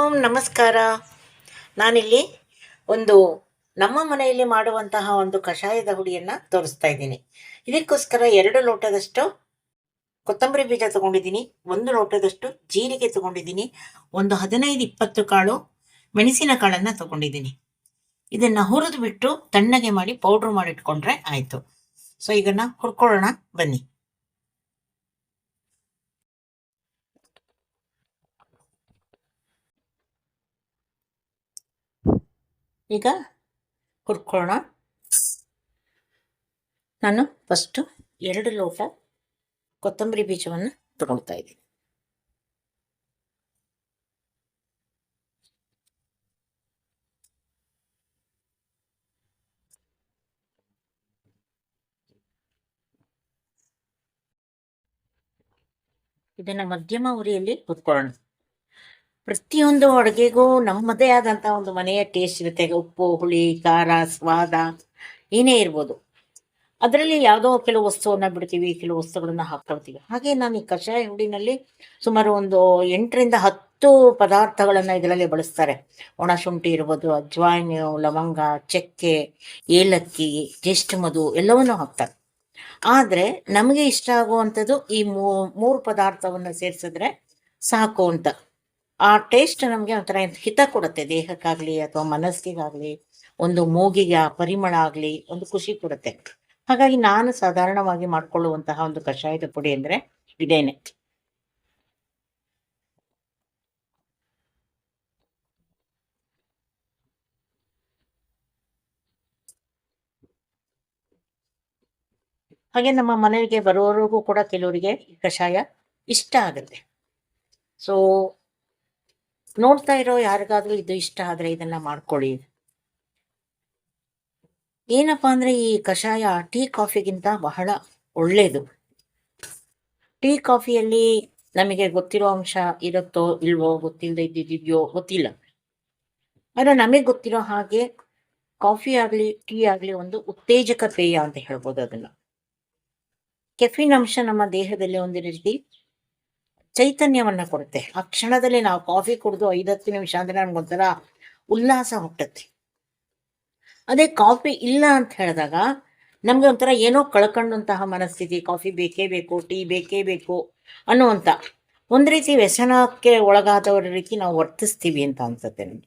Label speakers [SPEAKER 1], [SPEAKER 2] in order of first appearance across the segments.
[SPEAKER 1] ಓಂ ನಮಸ್ಕಾರ. ನಾನಿಲ್ಲಿ ಒಂದು ನಮ್ಮ ಮನೆಯಲ್ಲಿ ಮಾಡುವಂತಹ ಒಂದು ಕಷಾಯದ ಹುಡಿಯನ್ನು ತೋರಿಸ್ತಾ ಇದ್ದೀನಿ. ಇದಕ್ಕೋಸ್ಕರ ಎರಡು ಲೋಟದಷ್ಟು ಕೊತ್ತಂಬರಿ ಬೀಜ ತಗೊಂಡಿದ್ದೀನಿ, ಒಂದು ಲೋಟದಷ್ಟು ಜೀರಿಗೆ ತಗೊಂಡಿದ್ದೀನಿ, ಒಂದು ಹದಿನೈದು ಇಪ್ಪತ್ತು ಕಾಳು ಮೆಣಸಿನ ಕಾಳನ್ನು ತಗೊಂಡಿದ್ದೀನಿ. ಇದನ್ನು ಹುರಿದು ಬಿಟ್ಟು ತಣ್ಣಗೆ ಮಾಡಿ ಪೌಡ್ರ್ ಮಾಡಿಟ್ಕೊಂಡ್ರೆ ಆಯಿತು. ಸೊ ನಾವು ಹುರ್ಕೊಳ್ಳೋಣ, ಬನ್ನಿ. ಈಗ ಹುರ್ಕೊಳ್ಳೋಣ. ನಾನು ಫಸ್ಟು ಎರಡು ಲೋಟ ಕೊತ್ತಂಬರಿ ಬೀಜವನ್ನು ತಗೊಳ್ತಾ ಇದ್ದೀನಿ. ಇದನ್ನು ಮಧ್ಯಮ ಉರಿಯಲ್ಲಿ ಹುರ್ಕೊಳ್ಳೋಣ. ಪ್ರತಿಯೊಂದು ಅಡುಗೆಗೂ ನಮ್ಮದೇ ಆದಂಥ ಒಂದು ಮನೆಯ ಟೇಸ್ಟ್ ಇರುತ್ತೆ. ಉಪ್ಪು, ಹುಳಿ, ಖಾರ, ಸ್ವಾದ ಏನೇ ಇರ್ಬೋದು. ಅದರಲ್ಲಿ ಯಾವುದೋ ಕೆಲವು ವಸ್ತುವನ್ನು ಬಿಡ್ತೀವಿ, ಕೆಲವು ವಸ್ತುಗಳನ್ನು ಹಾಕೊಳ್ತೀವಿ ಹಾಗೆ ನಾನು ಈ ಕಷಾಯ ಹುಡಿನಲ್ಲಿ ಸುಮಾರು ಒಂದು ಎಂಟರಿಂದ ಹತ್ತು ಪದಾರ್ಥಗಳನ್ನು ಇದರಲ್ಲಿ ಬಳಸ್ತಾರೆ. ಒಣ ಶುಂಠಿ ಇರ್ಬೋದು ಅಜ್ವಾಯಿನ ಲವಂಗ, ಚಕ್ಕೆ, ಏಲಕ್ಕಿ ಜ್ಯೇಷ್ಠ ಮಧು ಎಲ್ಲವನ್ನೂ ಹಾಕ್ತಾರೆ. ಆದರೆ ನಮಗೆ ಇಷ್ಟ ಆಗುವಂಥದ್ದು ಈ ಮೂರು ಪದಾರ್ಥವನ್ನು ಸೇರಿಸಿದ್ರೆ ಸಾಕು ಅಂತ. ಆ ಟೇಸ್ಟ್ ನಮಗೆ ಒಂಥರ ಹಿತ ಕೊಡುತ್ತೆ. ದೇಹಕ್ಕಾಗ್ಲಿ ಅಥವಾ ಮನಸ್ಸಿಗಾಗ್ಲಿ, ಒಂದು ಮೂಗಿಗೆ ಆ ಪರಿಮಳ ಆಗಲಿ, ಒಂದು ಖುಷಿ ಕೊಡುತ್ತೆ. ಹಾಗಾಗಿ ನಾನು ಸಾಧಾರಣವಾಗಿ ಮಾಡ್ಕೊಳ್ಳುವಂತಹ ಒಂದು ಕಷಾಯದ ಪುಡಿ ಅಂದ್ರೆ ಇದೇನೆ. ಹಾಗೆ ನಮ್ಮ ಮನೆಗೆ ಬರೋರಿಗೂ ಕೂಡ ಕೆಲವರಿಗೆ ಕಷಾಯ ಇಷ್ಟ ಆಗುತ್ತೆ. ಸೊ ನೋಡ್ತಾ ಇರೋ ಯಾರಿಗಾದ್ರೂ ಇದು ಇಷ್ಟ ಆದ್ರೆ ಇದನ್ನ ಮಾಡ್ಕೊಳ್ಳಿ. ಏನಪ್ಪಾ ಅಂದ್ರೆ ಈ ಕಷಾಯ ಟೀ ಕಾಫಿಗಿಂತ ಬಹಳ ಒಳ್ಳೇದು. ಟೀ ಕಾಫಿಯಲ್ಲಿ ನಮಗೆ ಗೊತ್ತಿರೋ ಅಂಶ ಇರುತ್ತೋ ಇಲ್ವೋ ಗೊತ್ತಿಲ್ಲದೆ ಇದ್ದಿದ್ಯೋ ಗೊತ್ತಿಲ್ಲ. ಆದ್ರೆ ನಮಗೆ ಗೊತ್ತಿರೋ ಹಾಗೆ ಕಾಫಿ ಆಗ್ಲಿ, ಟೀ ಆಗ್ಲಿ ಒಂದು ಉತ್ತೇಜಕ ಪೇಯ ಅಂತ ಹೇಳ್ಬೋದು ಅದನ್ನ. ಕೆಫಿನ್ ಅಂಶ ನಮ್ಮ ದೇಹದಲ್ಲಿ ಒಂದು ರೀತಿ ಚೈತನ್ಯವನ್ನ ಕೊಡುತ್ತೆ. ಆ ಕ್ಷಣದಲ್ಲಿ ನಾವು ಕಾಫಿ ಕುಡಿದು ಐದತ್ತು ನಿಮಿಷ ಅಂದ್ರೆ ನಮ್ಗೊಂಥರ ಉಲ್ಲಾಸ ಹುಟ್ಟುತ್ತೆ. ಅದೇ ಕಾಫಿ ಇಲ್ಲ ಅಂತ ಹೇಳಿದಾಗ ನಮ್ಗೆ ಒಂಥರ ಏನೋ ಕಳ್ಕೊಂಡಂತಹ ಮನಸ್ಥಿತಿ, ಕಾಫಿ ಬೇಕೇ ಬೇಕು, ಟೀ ಬೇಕೇ ಬೇಕು ಅನ್ನುವಂಥ ಒಂದು ರೀತಿ ವ್ಯಸನಕ್ಕೆ ಒಳಗಾದವರ ರೀತಿ ನಾವು ವರ್ತಿಸ್ತೀವಿ ಅಂತ ಅನ್ಸುತ್ತೆ ನನಗೆ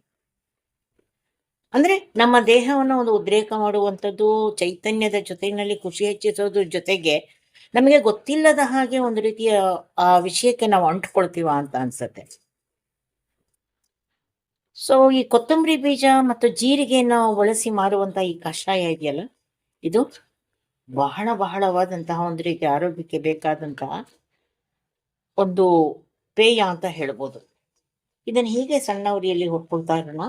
[SPEAKER 1] ಅಂದ್ರೆ ನಮ್ಮ ದೇಹವನ್ನು ಒಂದು ಉದ್ರೇಕ ಮಾಡುವಂಥದ್ದು, ಚೈತನ್ಯದ ಜೊತೆಯಲ್ಲಿ ಖುಷಿ ಹೆಚ್ಚಿಸೋದ್ರ ಜೊತೆಗೆ ನಮಗೆ ಗೊತ್ತಿಲ್ಲದ ಹಾಗೆ ಒಂದು ರೀತಿಯ, ಆ ವಿಷಯಕ್ಕೆ ನಾವು ಅಂಟ್ಕೊಳ್ತೀವ ಅಂತ ಅನ್ಸುತ್ತೆ. ಸೊ ಈ ಕೊತ್ತಂಬರಿ ಬೀಜ ಮತ್ತು ಜೀರಿಗೆಯನ್ನು ಬಳಸಿ ಮಾಡುವಂತ ಈ ಕಷಾಯ ಇದೆಯಲ್ಲ? ಇದು ಬಹಳ ಬಹಳವಾದಂತಹ ಒಂದು ರೀತಿ ಆರೋಗ್ಯಕ್ಕೆ ಬೇಕಾದಂತಹ ಒಂದು ಪೇಯ ಅಂತ ಹೇಳ್ಬೋದು. ಇದನ್ನು ಹೀಗೆ ಸಣ್ಣ ಉರಿಯಲ್ಲಿ ಹುರ್ಕೊಳ್ತಾ ಇರೋಣ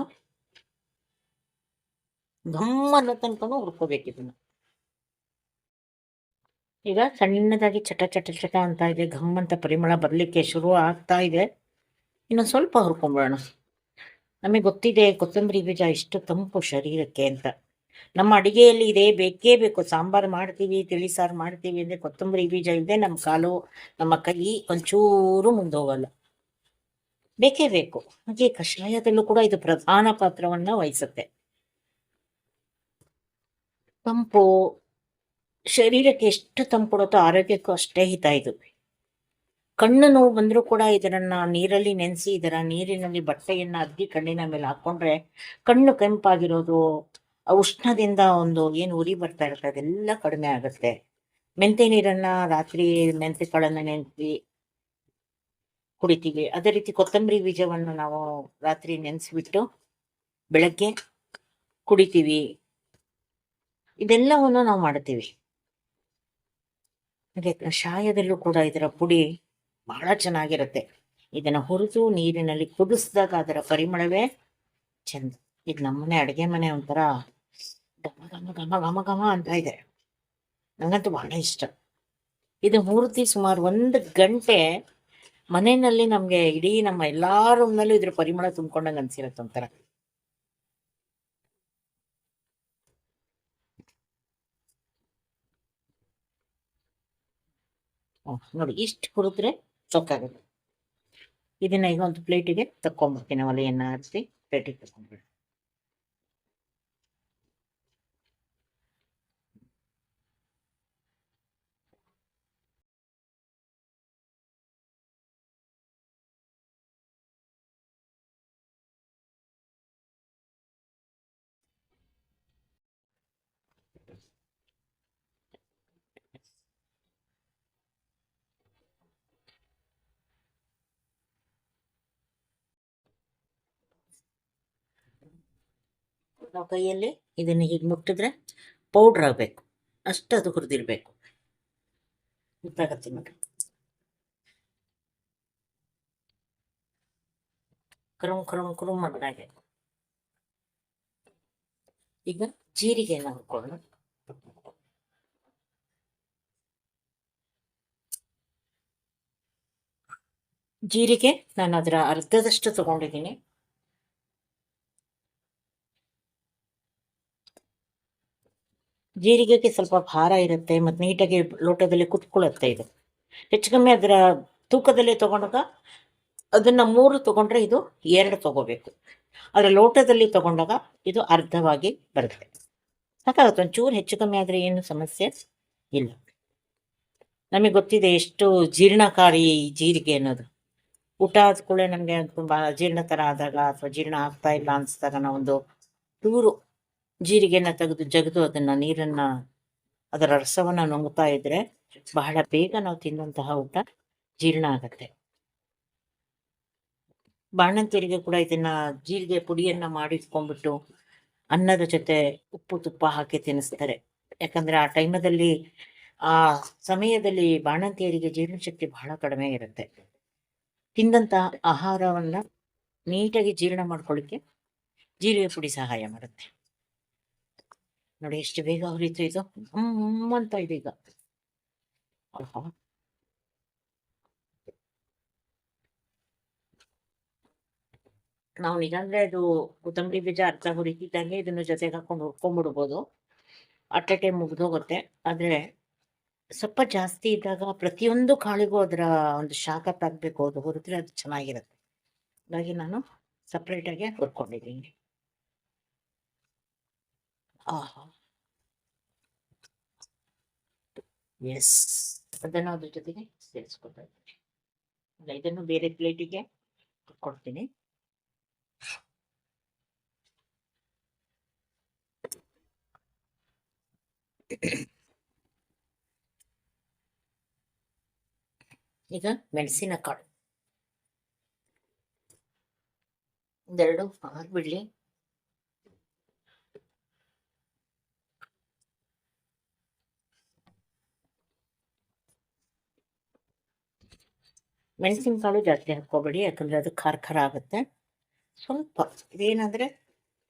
[SPEAKER 1] ಘಮ್ಮನ ತನಕನೂ ಹುರ್ಕೋಬೇಕು ಈಗ ಸಣ್ಣದಾಗಿ ಚಟ ಚಟ ಚಟ ಅಂತ ಇದೆ, ಘಮ್ ಅಂತ ಪರಿಮಳ ಬರಲಿಕ್ಕೆ ಶುರು ಆಗ್ತಾ ಇದೆ. ಇನ್ನೊಂದು ಸ್ವಲ್ಪ ಹುರ್ಕೊಂಬಿಡೋಣ ನಮಗೆ ಗೊತ್ತಿದೆ ಕೊತ್ತಂಬರಿ ಬೀಜ ಇಷ್ಟು ತಂಪು ಶರೀರಕ್ಕೆ ಅಂತ. ನಮ್ಮ ಅಡಿಗೆಯಲ್ಲಿ ಇದೆ ಬೇಕೇ ಬೇಕು. ಸಾಂಬಾರು ಮಾಡ್ತೀವಿ, ತಿಳಿ ಸಾರು ಮಾಡ್ತೀವಿ ಅಂದರೆ ಕೊತ್ತಂಬರಿ ಬೀಜ ಇಲ್ಲದೆ ನಮ್ಮ ಕಾಲು, ನಮ್ಮ ಕೈ ಒಂಚೂರು ಮುಂದೋಗಲ್ಲ. ಬೇಕೇ ಬೇಕು. ಹಾಗೆ ಕಷಾಯದಲ್ಲೂ ಕೂಡ ಇದು ಪ್ರಧಾನ ಪಾತ್ರವನ್ನ ವಹಿಸುತ್ತೆ. ತಂಪು ಶರೀರಕ್ಕೆ ಎಷ್ಟು ತಂಪು ಕೊಡುತ್ತೋ ಆರೋಗ್ಯಕ್ಕೂ ಅಷ್ಟೇ ಹಿತ ಇದು. ಕಣ್ಣು ನೋವು ಬಂದರೂ ಕೂಡ ಇದರನ್ನ ನೀರಲ್ಲಿ ನೆನೆಸಿ, ಇದರ ನೀರಿನಲ್ಲಿ ಬಟ್ಟೆಯನ್ನು ಅದ್ದಿ ಕಣ್ಣಿನ ಮೇಲೆ ಹಾಕ್ಕೊಂಡ್ರೆ ಕಣ್ಣು ಕೆಂಪಾಗಿರೋದು, ಉಷ್ಣದಿಂದ ಒಂದು ಏನು ಉರಿ ಬರ್ತಾ ಇರುತ್ತೆ, ಅದೆಲ್ಲ ಕಡಿಮೆ ಆಗುತ್ತೆ. ಮೆಂತೆ ನೀರನ್ನು ರಾತ್ರಿ ಮೆಂತೆ ಕಾಳನ್ನು ನೆನೆಸಿ ಕುಡಿತೀವಿ. ಅದೇ ರೀತಿ ಕೊತ್ತಂಬರಿ ಬೀಜವನ್ನು ನಾವು ರಾತ್ರಿ ನೆನೆಸಿಬಿಟ್ಟು ಬೆಳಗ್ಗೆ ಕುಡಿತೀವಿ. ಇದೆಲ್ಲವನ್ನು ನಾವು ಮಾಡ್ತೀವಿ. ಹಾಗೆ ಕಷಾಯದಲ್ಲೂ ಕೂಡ ಇದರ ಪುಡಿ ಬಹಳ ಚೆನ್ನಾಗಿರುತ್ತೆ. ಇದನ್ನ ಹುರಿದು ನೀರಿನಲ್ಲಿ ಕುದಿಸಿದಾಗ ಅದರ ಪರಿಮಳವೇ ಚೆಂದ. ಇದು ನಮ್ಮನೆ ಅಡುಗೆ ಮನೆ ಒಂಥರ ಘಮ ಘಮ ಘಮ ಘಮ ಘಮ ಅಂತ ಇದೆ. ನನಗಂತೂ ಬಹಳ ಇಷ್ಟ. ಇದು ಮೂರ್ತಿ ಸುಮಾರು ಒಂದು ಗಂಟೆ ಮನೆಯಲ್ಲಿ ನಮಗೆ ಇಡೀ ನಮ್ಮ ಎಲ್ಲ ರೂಮ್ನಲ್ಲೂ ಇದ್ರ ಪರಿಮಳ ತುಂಬ್ಕೊಂಡಂಗೆ ಅನ್ಸಿರತ್ತೆ ಒಂಥರ ನೋಡಿ. ಇಷ್ಟು ಹುರಿದ್ರೆ ಸೊಕ್ಕಾಗುತ್ತೆ ಇದನ್ನ ಈಗ ಒಂದು ಪ್ಲೇಟಿಗೆ ತಕ್ಕೊಂಬರ್ತೀನಿ ಒಲೆಯನ್ನ ಆರಿಸಿ ಪ್ಲೇಟಿಗೆ ತಕೊಂಡ್ಬಿಡಿ ನಾವು ಕೈಯಲ್ಲಿ ಇದನ್ನ ಹೀಗೆ ಮುಟ್ಟಿದ್ರೆ ಪೌಡ್ರ್ ಆಗಬೇಕು. ಅಷ್ಟು ಅದು ಹುರಿದಿರ್ಬೇಕು. ಗೊತ್ತಾಗತ್ತೆ ನೋಡಿ ಕ್ರಮ್ ಕ್ರಮ್ ಕ್ರಮ್ ಈಗ ಜೀರಿಗೆ ಹಾಕೊಳ್ಳೋಣ ಜೀರಿಗೆ ನಾನು ಅದರ ಅರ್ಧದಷ್ಟು ತಗೊಂಡಿದ್ದೀನಿ. ಜೀರಿಗೆಗೆ ಸ್ವಲ್ಪ ಭಾರ ಇರುತ್ತೆ ಮತ್ತು ನೀಟಾಗಿ ಲೋಟದಲ್ಲಿ ಕುತ್ಕೊಳ್ಳುತ್ತೆ ಇದು. ಹೆಚ್ಚು ಕಮ್ಮಿ ಅದರ ತೂಕದಲ್ಲಿ ತಗೊಂಡಾಗ ಅದನ್ನು ಮೂರು ತಗೊಂಡ್ರೆ ಇದು ಎರಡು ತಗೋಬೇಕು. ಅದರ ಲೋಟದಲ್ಲಿ ತಗೊಂಡಾಗ ಇದು ಅರ್ಧವಾಗಿ ಬರುತ್ತೆ. ಸಾಕಾಗುತ್ತೆ ಒಂಚೂರು ಹೆಚ್ಚು ಕಮ್ಮಿ ಆದರೆ ಏನು ಸಮಸ್ಯೆ ಇಲ್ಲ. ನಮಗೆ ಗೊತ್ತಿದೆ ಎಷ್ಟು ಜೀರ್ಣಕಾರಿ ಜೀರಿಗೆ ಅನ್ನೋದು. ಊಟ ಆದ ನಮಗೆ ತುಂಬ ಅಜೀರ್ಣ ಥರ ಆದಾಗ ಅಥವಾ ಜೀರ್ಣ ಆಗ್ತಾ ಇಲ್ಲ ಅನಿಸಿದಾಗ ನಾವೊಂದು ಚೂರು ಜೀರಿಗೆನ ತೆಗೆದು ಜಗದು ಅದನ್ನ ನೀರನ್ನ ಅದರ ರಸವನ್ನ ನುಂಗ್ತಾ ಇದ್ರೆ ಬಹಳ ಬೇಗ ನಾವು ತಿನ್ನುವಂತಹ ಊಟ ಜೀರ್ಣ ಆಗತ್ತೆ. ಬಾಣಂತಿಯರಿಗೆ ಕೂಡ ಇದನ್ನ ಜೀರಿಗೆ ಪುಡಿಯನ್ನ ಮಾಡಿಟ್ಕೊಂಡ್ಬಿಟ್ಟು ಅನ್ನದ ಜೊತೆ ಉಪ್ಪು ತುಪ್ಪ ಹಾಕಿ ತಿನ್ನಿಸ್ತಾರೆ. ಯಾಕಂದ್ರೆ ಆ ಟೈಮದಲ್ಲಿ ಆ ಸಮಯದಲ್ಲಿ ಬಾಣಂತಿಯರಿಗೆ ಜೀರ್ಣಶಕ್ತಿ ಬಹಳ ಕಡಿಮೆ ಇರುತ್ತೆ. ತಿಂದಂತ ಆಹಾರವನ್ನ ನೀಟಾಗಿ ಜೀರ್ಣ ಮಾಡ್ಕೊಳ್ಳಿಕ್ಕೆ ಜೀರಿಗೆ ಪುಡಿ ಸಹಾಯ ಮಾಡುತ್ತೆ. ನೋಡಿ ಎಷ್ಟು ಬೇಗ ಹುರಿತು ಇದು. ಹ್ಮ್, ಅಂತ ಇದೆ. ನಾವು ನಿಜಂದ್ರೆ ಅದು ಕೊತ್ತಂಬರಿ ಬೀಜ, ಅರ್ಧ ಹುರಿತಿದ್ದಂಗೆ ಇದನ್ನು ಜೊತೆಗೆ ಹಾಕೊಂಡು ಹುರ್ಕೊಂಡ್ಬಿಡ್ಬೋದು. ಅಟ್ ಎ ಟೈಮ್ ಮುಗ್ದೋಗುತ್ತೆ. ಆದ್ರೆ ಸ್ವಲ್ಪ ಜಾಸ್ತಿ ಇದ್ದಾಗ ಪ್ರತಿಯೊಂದು ಕಾಳಿಗೂ ಅದರ ಒಂದು ಶಾಖ ತಾಗಬೇಕು. ಅದು ಹುರಿದ್ರೆ ಅದು ಚೆನ್ನಾಗಿರುತ್ತೆ. ಹಾಗಾಗಿ ನಾನು ಸಪ್ರೇಟಾಗಿ ಹುರ್ಕೊಂಡಿದ್ದೀನಿ. ಆಹಾ ಎಸ್ ಅದನ್ನು ಅದ್ರ ಜೊತೆಗೆ ಸೇರಿಸ್ಕೊಳ್ತಾ ಇದನ್ನು ಬೇರೆ ಪ್ಲೇಟಿಗೆ ಕೊಡ್ತೀನಿ. ಈಗ ಮೆಣಸಿನಕಾಳು. ಒಂದೆರಡು ಬಿಡ್ಲಿ. ಮೆಣಸಿನಕಾಳು ಜಾಸ್ತಿ ಹಾಕ್ಕೋಬೇಡಿ, ಯಾಕಂದರೆ ಅದು ಖಾರ ಖಾರ ಆಗುತ್ತೆ. ಸ್ವಲ್ಪ ಇದೇನಂದರೆ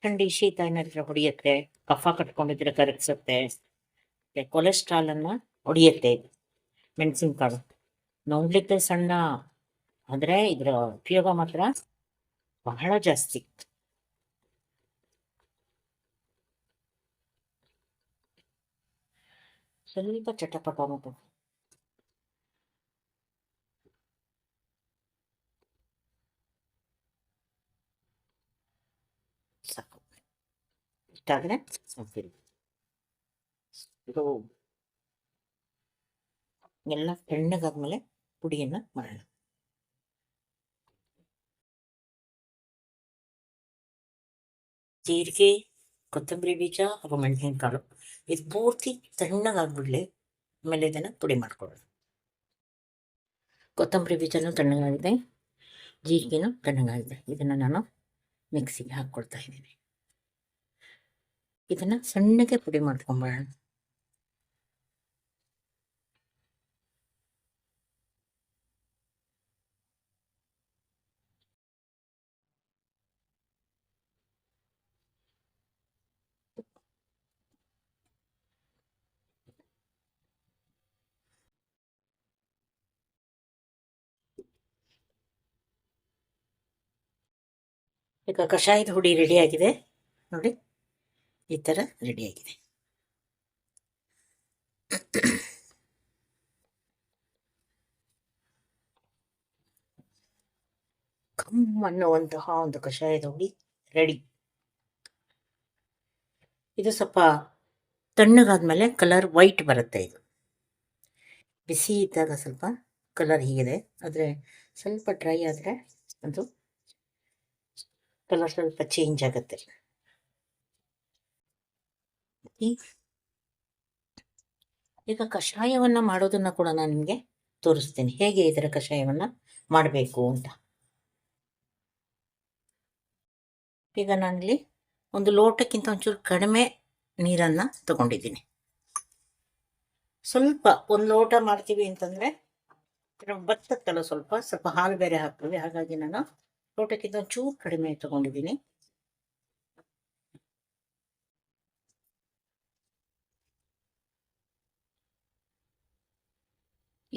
[SPEAKER 1] ಥಂಡಿ ಶೀತ ಏನಾದರೂ ಹೊಡೆಯುತ್ತೆ, ಕಫ ಕಟ್ಕೊಂಡಿದ್ರೆ ಕರಗಿಸುತ್ತೆ, ಮತ್ತು ಕೊಲೆಸ್ಟ್ರಾಲನ್ನು ಹೊಡೆಯುತ್ತೆ ಇದು ಮೆಣಸಿನಕಾಳು ನೋಡ್ಲಿಕ್ಕೆ ಸಣ್ಣ ಅಂದರೆ ಇದರ ಉಪಯೋಗ ಮಾತ್ರ ಬಹಳ ಜಾಸ್ತಿ. ಸ್ವಲ್ಪ ಚಟಪಟ ಮತ್ತು ಸಾಕು ಇಷ್ಟಾದ್ರೆ ಸಾಕಿರಿ ಇದು ಎಲ್ಲ ಪುಡಿಯನ್ನ ಮಾಡೋಣ. ಜೀರಿಗೆ, ಕೊತ್ತಂಬರಿ ಬೀಜ ಹಾಗೂ ಮೆಣಸಿನಕಾಳು. ಇದು ಪೂರ್ತಿ ತಣ್ಣಗಾಗ್ಬಿಡ್ಲಿ ಆಮೇಲೆ ಇದನ್ನ ಪುಡಿ ಮಾಡ್ಕೊಳ್ಳೋದು ಕೊತ್ತಂಬರಿ ಬೀಜನೂ ತಣ್ಣಗಾಗಿದೆ. ಜೀರಿಗೆನೂ ತಣ್ಣಗಾಗಿದೆ. ಇದನ್ನ ನಾನು ಮಿಕ್ಸಿಗೆ ಹಾಕ್ಕೊಳ್ತಾ ಇದ್ದೀನಿ. ಇದನ್ನ ಸಣ್ಣಗೆ ಪುಡಿ ಮಾಡ್ಕೊಂಬೋಣ ಈಗ ಕಷಾಯದ ಹುಡಿ ರೆಡಿ ಆಗಿದೆ ನೋಡಿ ಈ ಥರ ರೆಡಿಯಾಗಿದೆ ಅನ್ನುವಂತಹ ಒಂದು ಕಷಾಯದ ಹುಡಿ ರೆಡಿ ಇದು ಸ್ವಲ್ಪ ತಣ್ಣಗಾದ್ಮೇಲೆ ಕಲರ್ ವೈಟ್ ಬರುತ್ತೆ ಇದು. ಬಿಸಿ ಇದ್ದಾಗ ಸ್ವಲ್ಪ ಕಲರ್ ಹೀಗಿದೆ. ಆದರೆ ಸ್ವಲ್ಪ ಡ್ರೈ ಆದರೆ ಅದು ಕಲರ್ ಸ್ವಲ್ಪ ಚೇಂಜ್ ಆಗುತ್ತೆ. ಈ- ಈಗ ಕಷಾಯವನ್ನು ಮಾಡೋದನ್ನು ಕೂಡ ನಾನು ನಿಮಗೆ ತೋರಿಸ್ತೀನಿ. ಹೇಗೆ ಇದರ ಕಷಾಯವನ್ನು ಮಾಡಬೇಕು ಅಂತ? ಈಗ ನಾನಿಲ್ಲಿ ಒಂದು ಲೋಟಕ್ಕಿಂತ ಒಂಚೂರು ಕಡಿಮೆ ನೀರನ್ನು ತಗೊಂಡಿದ್ದೀನಿ. ಸ್ವಲ್ಪ ಒಂದು ಲೋಟ ಮಾಡ್ತೀವಿ ಅಂತಂದರೆ ಬತ್ತತ್ತಲ್ಲ ಸ್ವಲ್ಪ ಸ್ವಲ್ಪ ಹಾಲು ಬೇರೆ ಹಾಕ್ತೀವಿ. ಹಾಗಾಗಿ ನಾನು ಲೋಟಕ್ಕಿಂತ ಒಂಚೂರು ಕಡಿಮೆ ತಗೊಂಡಿದ್ದೀನಿ.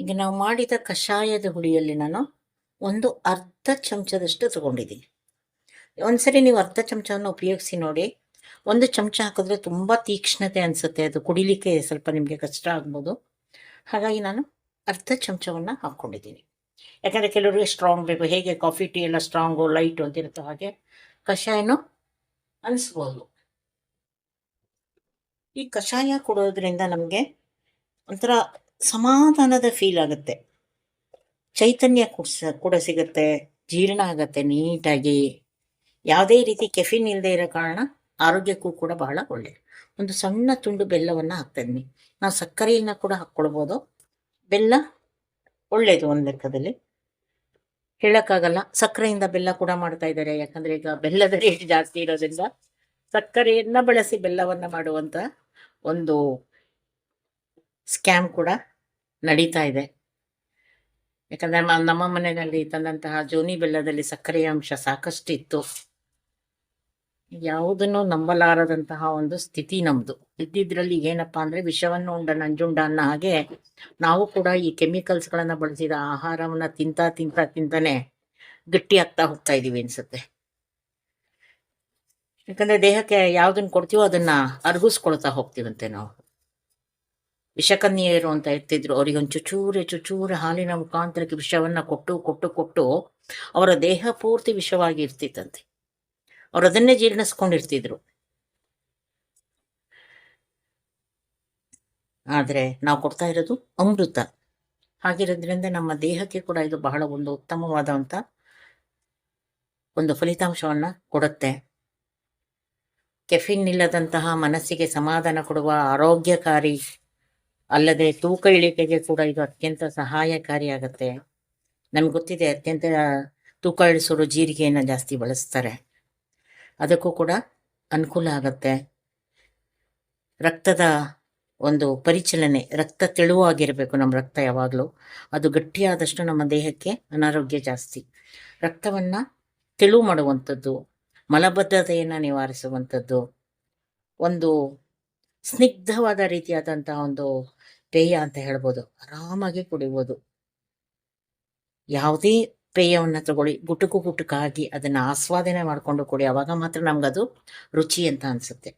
[SPEAKER 1] ಈಗ ನಾವು ಮಾಡಿದ ಕಷಾಯದ ಹುಳಿಯಲ್ಲಿ ನಾನು ಒಂದು ಅರ್ಧ ಚಮಚದಷ್ಟು ತಗೊಂಡಿದ್ದೀನಿ. ಒಂದ್ಸರಿ ನೀವು ಅರ್ಧ ಚಮಚವನ್ನು ಉಪಯೋಗಿಸಿ ನೋಡಿ. ಒಂದು ಚಮಚ ಹಾಕಿದ್ರೆ ತುಂಬ ತೀಕ್ಷ್ಣತೆ ಅನಿಸುತ್ತೆ. ಅದು ಕುಡಿಲಿಕ್ಕೆ ಸ್ವಲ್ಪ ನಿಮಗೆ ಕಷ್ಟ ಆಗ್ಬೋದು. ಹಾಗಾಗಿ ನಾನು ಅರ್ಧ ಚಮಚವನ್ನು ಹಾಕ್ಕೊಂಡಿದ್ದೀನಿ ಯಾಕಂದರೆ ಕೆಲವರಿಗೆ ಸ್ಟ್ರಾಂಗ್ ಬೇಕು. ಹೇಗೆ ಕಾಫಿ ಟೀ ಎಲ್ಲ ಸ್ಟ್ರಾಂಗು ಲೈಟು ಅಂತ ಇರುತ್ತೋ ಹಾಗೆ ಕಷಾಯನೂ ಅನಿಸ್ಬೋದು. ಈ ಕಷಾಯ ಕೊಡೋದ್ರಿಂದ ನಮಗೆ ಒಂಥರ ಸಮಾಧಾನದ ಫೀಲ್ ಆಗುತ್ತೆ. ಚೈತನ್ಯ ಕೂಡ ಸಿಗುತ್ತೆ, ಜೀರ್ಣ ಆಗುತ್ತೆ ನೀಟಾಗಿ. ಯಾವುದೇ ರೀತಿ ಕೆಫಿನ್ ಇಲ್ಲದೆ ಇರೋ ಕಾರಣ ಆರೋಗ್ಯಕ್ಕೂ ಕೂಡ ಬಹಳ ಒಳ್ಳೆಯದು ಒಂದು ಸಣ್ಣ ತುಂಡು ಬೆಲ್ಲವನ್ನು ಹಾಕ್ತಾ ಇದ್ದೀನಿ ನಾವು ಸಕ್ಕರೆಯನ್ನು ಕೂಡ ಹಾಕ್ಕೊಳ್ಬೋದು ಬೆಲ್ಲ ಒಳ್ಳೆಯದು ಒಂದು ಲೆಕ್ಕದಲ್ಲಿ. ಹೇಳೋಕ್ಕಾಗಲ್ಲ, ಸಕ್ಕರೆಯಿಂದ ಬೆಲ್ಲ ಕೂಡ ಮಾಡ್ತಾ ಇದ್ದಾರೆ. ಯಾಕಂದರೆ ಈಗ ಬೆಲ್ಲದ ರೇಟ್ ಜಾಸ್ತಿ ಇರೋದ್ರಿಂದ ಸಕ್ಕರೆಯನ್ನು ಬಳಸಿ ಬೆಲ್ಲವನ್ನು ಮಾಡುವಂಥ ಒಂದು ಸ್ಕ್ಯಾಮ್ ಕೂಡ ನಡೀತಾ ಇದೆ. ಯಾಕಂದರೆ ನಮ್ಮ ಮನೆಯಲ್ಲಿ ತಂದಂತಹ ಜೋನಿ ಬೆಲ್ಲದಲ್ಲಿ ಸಕ್ಕರೆಯ ಅಂಶ ಸಾಕಷ್ಟು ಇತ್ತು ಯಾವುದನ್ನು ನಂಬಲಾರದಂತಹ ಒಂದು ಸ್ಥಿತಿ ನಮ್ದು. ಇದ್ದಿದ್ರಲ್ಲಿ ಏನಪ್ಪಾ ಅಂದರೆ ವಿಷವನ್ನು ಉಂಡ ನಂಜುಂಡ ಅನ್ನೋ ಹಾಗೆ ನಾವು ಕೂಡ ಈ ಕೆಮಿಕಲ್ಸ್ಗಳನ್ನ ಬಳಸಿದ ಆಹಾರವನ್ನ ತಿಂತಾ ತಿಂತಾ ತಿಂತಾನೆ ಗಟ್ಟಿ ಆಗ್ತಾ ಹೋಗ್ತಾ ಇದೀವಿ ಅನ್ಸುತ್ತೆ. ಯಾಕಂದ್ರೆ ದೇಹಕ್ಕೆ ಯಾವುದನ್ನು ಕೊಡ್ತೀವೋ ಅದನ್ನ ಅರ್ಗಿಸ್ಕೊಳ್ತಾ ಹೋಗ್ತೀವಂತೆ ನಾವು. ವಿಷಕನ್ಯರು ಅಂತ ಇರ್ತಿದ್ರು ಅವರಿಗೊಂದು ಚುಚೂರೆ ಚುಚೂರೆ ಹಾಲಿನ ಮುಖಾಂತರಕ್ಕೆ ವಿಷವನ್ನ ಕೊಟ್ಟು ಕೊಟ್ಟು ಕೊಟ್ಟು ಅವರ ದೇಹ ಪೂರ್ತಿ ವಿಷವಾಗಿ ಇರ್ತಿತ್ತಂತೆ ಅವ್ರು ಅದನ್ನೇ ಜೀರ್ಣಿಸ್ಕೊಂಡಿರ್ತಿದ್ರು. ಆದರೆ ನಾವು ಕೊಡ್ತಾ ಇರೋದು ಅಮೃತ. ಹಾಗಿರೋದ್ರಿಂದ ನಮ್ಮ ದೇಹಕ್ಕೆ ಕೂಡ ಇದು ಬಹಳ ಒಂದು ಉತ್ತಮವಾದಂತ ಒಂದು ಫಲಿತಾಂಶವನ್ನ ಕೊಡುತ್ತೆ. ಕೆಫಿನ್ ಇಲ್ಲದಂತಹ ಮನಸ್ಸಿಗೆ ಸಮಾಧಾನ ಕೊಡುವ ಆರೋಗ್ಯಕಾರಿ ಅಲ್ಲದೆ ತೂಕ ಇಳಿಕೆಗೆ ಕೂಡ ಇದು ಅತ್ಯಂತ ಸಹಾಯಕಾರಿಯಾಗತ್ತೆ. ನಮ್ಗೆ ಗೊತ್ತಿದೆ ಅತ್ಯಂತ ತೂಕ ಇಳಿಸೋರು ಜೀರಿಗೆಯನ್ನು ಜಾಸ್ತಿ ಬಳಸ್ತಾರೆ. ಅದಕ್ಕೂ ಕೂಡ ಅನುಕೂಲ ಆಗತ್ತೆ. ರಕ್ತದ ಒಂದು ಪರಿಚಲನೆ, ರಕ್ತ ತೆಳುವಾಗಿರಬೇಕು ನಮ್ಮ ರಕ್ತ ಯಾವಾಗಲೂ. ಅದು ಗಟ್ಟಿಯಾದಷ್ಟು ನಮ್ಮ ದೇಹಕ್ಕೆ ಅನಾರೋಗ್ಯ ಜಾಸ್ತಿ. ರಕ್ತವನ್ನು ತೆಳು ಮಾಡುವಂಥದ್ದು, ಮಲಬದ್ಧತೆಯನ್ನು ನಿವಾರಿಸುವಂಥದ್ದು, ಒಂದು ಸ್ನಿಗ್ಧವಾದ ರೀತಿಯಾದಂತಹ ಒಂದು ಪೇಯ ಅಂತ ಹೇಳ್ಬೋದು. ಆರಾಮಾಗಿ ಕುಡಿಬೋದು. ಯಾವುದೇ ಪೇಯವನ್ನು ತಗೊಳ್ಳಿ. ಗುಟುಕು ಗುಟುಕಾಗಿ ಅದನ್ನ ಆಸ್ವಾದನೆ ಮಾಡಿಕೊಂಡು ಕುಡಿ. ಅವಾಗ ಮಾತ್ರ ನಮ್ಗದು ರುಚಿ ಅಂತ ಅನ್ಸುತ್ತೆ.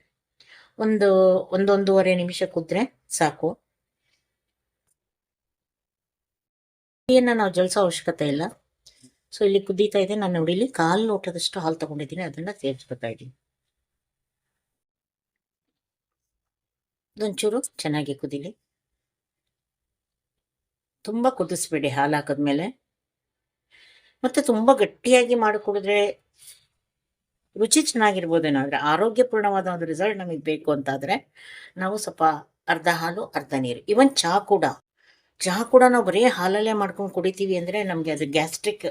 [SPEAKER 1] ಒಂದು, ಒಂದೊಂದೂವರೆ ನಿಮಿಷ ಕುದ್ರೆ ಸಾಕು. ಟೀಯನ್ನು ನಾವು ಜಲ್ಸೋ ಅವಶ್ಯಕತೆ ಇಲ್ಲ. ಸೊ ಇಲ್ಲಿ ಕುದೀತಾ ಇದೆ. ನಾನು ನೋಡಿಲಿ ಕಾಲು ಲೋಟದಷ್ಟು ಹಾಲು ತಗೊಂಡಿದ್ದೀನಿ. ಅದನ್ನ ಸೇರಿಸ್ಕೊತಾ ಇದ್ದೀನಿ. ಒಂಚೂರು ಚೆನ್ನಾಗಿ ಕುದೀಲಿ. ತುಂಬ ಕುದಿಸ್ಬೇಡಿ ಹಾಲು ಹಾಕಿದ್ಮೇಲೆ. ಮತ್ತೆ ತುಂಬ ಗಟ್ಟಿಯಾಗಿ ಮಾಡಿ ಕುಡಿದ್ರೆ ರುಚಿ ಚೆನ್ನಾಗಿರ್ಬೋದೇನೋ ಆದರೆ ಆರೋಗ್ಯಪೂರ್ಣವಾದ ಒಂದು ರಿಸಲ್ಟ್ ನಮಗೆ ಬೇಕು ಅಂತಾದರೆ ನಾವು ಸ್ವಲ್ಪ ಅರ್ಧ ಹಾಲು, ಅರ್ಧ ನೀರು. ಇವನ್ ಚಹಾ ಕೂಡ. ಚಹಾ ಕೂಡ ನಾವು ಬರೀ ಹಾಲಲ್ಲೇ ಮಾಡ್ಕೊಂಡು ಕುಡಿತೀವಿ ಅಂದರೆ ನಮಗೆ ಅದು ಗ್ಯಾಸ್ಟ್ರಿಕ್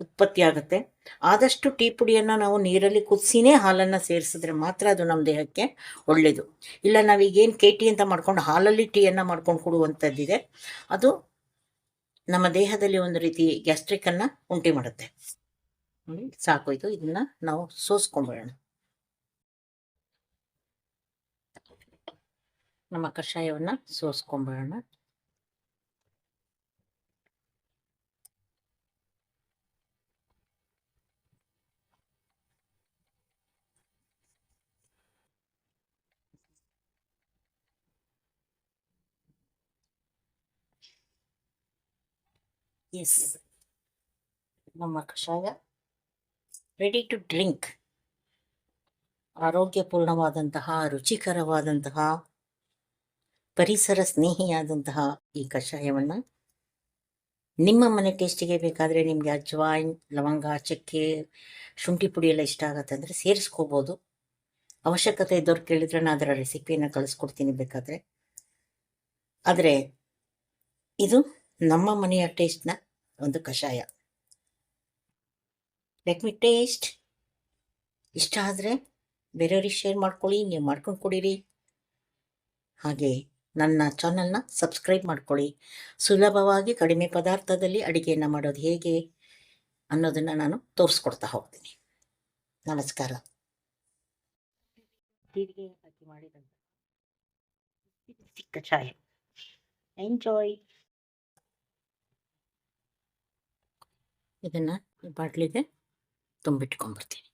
[SPEAKER 1] ಉತ್ಪತ್ತಿ ಆಗುತ್ತೆ. ಆದಷ್ಟು ಟೀ ಪುಡಿಯನ್ನು ನಾವು ನೀರಲ್ಲಿ ಕುದಿಸಿನೇ ಹಾಲನ್ನು ಸೇರಿಸಿದ್ರೆ ಮಾತ್ರ ಅದು ನಮ್ಮ ದೇಹಕ್ಕೆ ಒಳ್ಳೆಯದು ಇಲ್ಲ ನಾವೀಗೇನು ಕೆ ಟಿ ಅಂತ ಮಾಡ್ಕೊಂಡು ಹಾಲಲ್ಲಿ ಟೀಯನ್ನು ಮಾಡ್ಕೊಂಡು ಕೊಡುವಂಥದ್ದಿದೆ ಅದು ನಮ್ಮ ದೇಹದಲ್ಲಿ ಒಂದು ರೀತಿ ಗ್ಯಾಸ್ಟ್ರಿಕ್ ಅನ್ನ ಉಂಟಿ ಮಾಡುತ್ತೆ. ನೋಡಿ ಇದು, ಇದನ್ನ ನಾವು ಸೋಸ್ಕೊಂಡ್ಬಿಡೋಣ ನಮ್ಮ ಕಷಾಯವನ್ನ ಸೋಸ್ಕೊಂಡ್ಬಿಡೋಣ ಎಸ್ ನಮ್ಮ ಕಷಾಯ ರೆಡಿ ಟು ಡ್ರಿಂಕ್ ಆರೋಗ್ಯಪೂರ್ಣವಾದಂತಹ ರುಚಿಕರವಾದಂತಹ ಪರಿಸರ ಸ್ನೇಹಿಯಾದಂತಹ ಈ ಕಷಾಯವನ್ನು ನಿಮ್ಮ ಮನೆ ಟೇಸ್ಟಿಗೆ ಬೇಕಾದರೆ ನಿಮಗೆ ಅಜ್ವಾಯಿನ್ ಲವಂಗ, ಚಕ್ಕೆ, ಶುಂಠಿ ಪುಡಿ ಎಲ್ಲ ಇಷ್ಟ ಆಗುತ್ತೆ ಅಂದರೆ ಸೇರಿಸ್ಕೋಬೋದು. ಅವಶ್ಯಕತೆ ಇದ್ದವ್ರು ಕೇಳಿದ್ರೆ ನಾನು ಅದರ ರೆಸಿಪಿಯನ್ನು ಕಳಿಸ್ಕೊಡ್ತೀನಿ ಬೇಕಾದರೆ. ಆದರೆ ಇದು ನಮ್ಮ ಮನೆಯ ಟೇಸ್ಟ್ನ ಒಂದು ಕಷಾಯ. ಲೆಟ್ ಮಿ ಟೇಸ್ಟ್ ಇಷ್ಟ ಆದರೆ ಬೇರೆಯವ್ರಿಗೆ ಶೇರ್ ಮಾಡ್ಕೊಳ್ಳಿ, ನೀವು ಮಾಡ್ಕೊಂಡು ಕೊಡಿರಿ. ಹಾಗೆ ನನ್ನ ಚಾನಲ್ನ ಸಬ್ಸ್ಕ್ರೈಬ್ ಮಾಡ್ಕೊಳ್ಳಿ. ಸುಲಭವಾಗಿ ಕಡಿಮೆ ಪದಾರ್ಥದಲ್ಲಿ ಅಡುಗೆಯನ್ನು ಮಾಡೋದು ಹೇಗೆ ಅನ್ನೋದನ್ನು ನಾನು ತೋರಿಸ್ಕೊಡ್ತಾ ಹೋಗ್ತೀನಿ. ನಮಸ್ಕಾರ. ಹಾಕಿ ಚಿಕ್ಕ ಚಾಯ್ ಎಂಜಾಯ್ ಇದನ್ನು ಈ ಬಾಟ್ಲಿಗೆ ತುಂಬಿಟ್ಕೊಂಡ್ಬರ್ತೀನಿ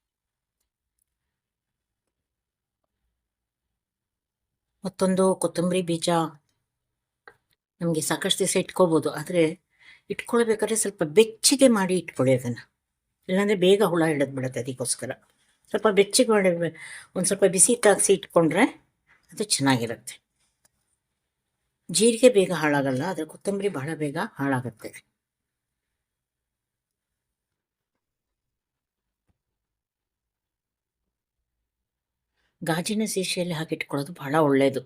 [SPEAKER 1] ಮತ್ತೊಂದು ಕೊತ್ತಂಬರಿ ಬೀಜ ನಮಗೆ ಸಾಕಷ್ಟು ದಿವಸ ಇಟ್ಕೋಬೋದು, ಆದರೆ ಇಟ್ಕೊಳ್ಬೇಕಾದ್ರೆ ಸ್ವಲ್ಪ ಬೆಚ್ಚಗೆ ಮಾಡಿ ಇಟ್ಕೊಳ್ಳಿ ಅದನ್ನು. ಇಲ್ಲಾಂದರೆ ಬೇಗ ಹುಳ ಹಿಡಿದು ಬಿಡುತ್ತೆ ಅದಕ್ಕೋಸ್ಕರ. ಸ್ವಲ್ಪ ಬೆಚ್ಚಗೆ ಮಾಡಿ ಒಂದು ಸ್ವಲ್ಪ ಬಿಸಿ ತಾಗಿಸಿ ಇಟ್ಕೊಂಡ್ರೆ ಅದು ಚೆನ್ನಾಗಿರುತ್ತೆ. ಜೀರಿಗೆ ಬೇಗ ಹಾಳಾಗಲ್ಲ, ಆದರೆ ಕೊತ್ತಂಬರಿ ಬಹಳ ಬೇಗ ಹಾಳಾಗುತ್ತೆ. ಗಾಜಿನ ಸೀಸೆಯಲ್ಲಿ ಹಾಕಿಟ್ಕೊಳ್ಳೋದು ಬಹಳ ಒಳ್ಳೆಯದು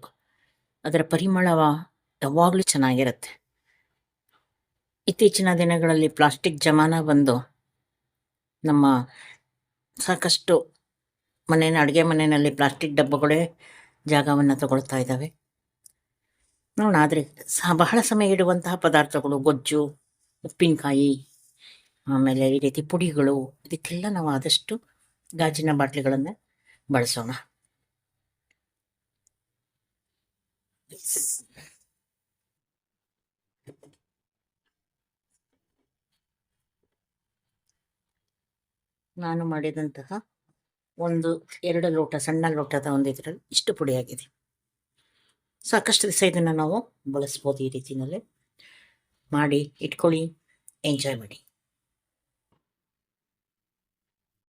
[SPEAKER 1] ಅದರ ಪರಿಮಳ ಯಾವಾಗಲೂ ಚೆನ್ನಾಗಿರುತ್ತೆ. ಇತ್ತೀಚಿನ ದಿನಗಳಲ್ಲಿ ಪ್ಲಾಸ್ಟಿಕ್ ಜಮಾನ ಬಂದು ನಮ್ಮ ಸಾಕಷ್ಟು ಮನೆಯ ಅಡುಗೆ ಮನೆಯಲ್ಲಿ ಪ್ಲಾಸ್ಟಿಕ್ ಡಬ್ಬಗಳೇ ಜಾಗವನ್ನು ತಗೊಳ್ತಾ ಇದ್ದಾವೆ. ನೋಡೋಣ, ಆದರೆ ಸಹ ಬಹಳ ಸಮಯ ಇಡುವಂತಹ ಪದಾರ್ಥಗಳು ಗೊಜ್ಜು, ಉಪ್ಪಿನಕಾಯಿ, ಆಮೇಲೆ ಈ ರೀತಿ ಪುಡಿಗಳು, ಇದಕ್ಕೆಲ್ಲ ನಾವು ಆದಷ್ಟು ಗಾಜಿನ ಬಾಟ್ಲಿಗಳನ್ನು ಬಳಸೋಣ. ನಾನು ಮಾಡಿದಂತಹ ಒಂದು ಎರಡು ಲೋಟ, ಸಣ್ಣ ಲೋಟದ ಒಂದು ಇದರಲ್ಲಿ ಇಷ್ಟು ಪುಡಿಯಾಗಿದೆ. ಸಾಕಷ್ಟು ದಿವಸ ಇದನ್ನು ನಾವು ಬಳಸ್ಬೋದು ಈ ರೀತಿಯಲ್ಲಿ ಮಾಡಿ, ಇಟ್ಕೊಳ್ಳಿ, ಎಂಜಾಯ್ ಮಾಡಿ.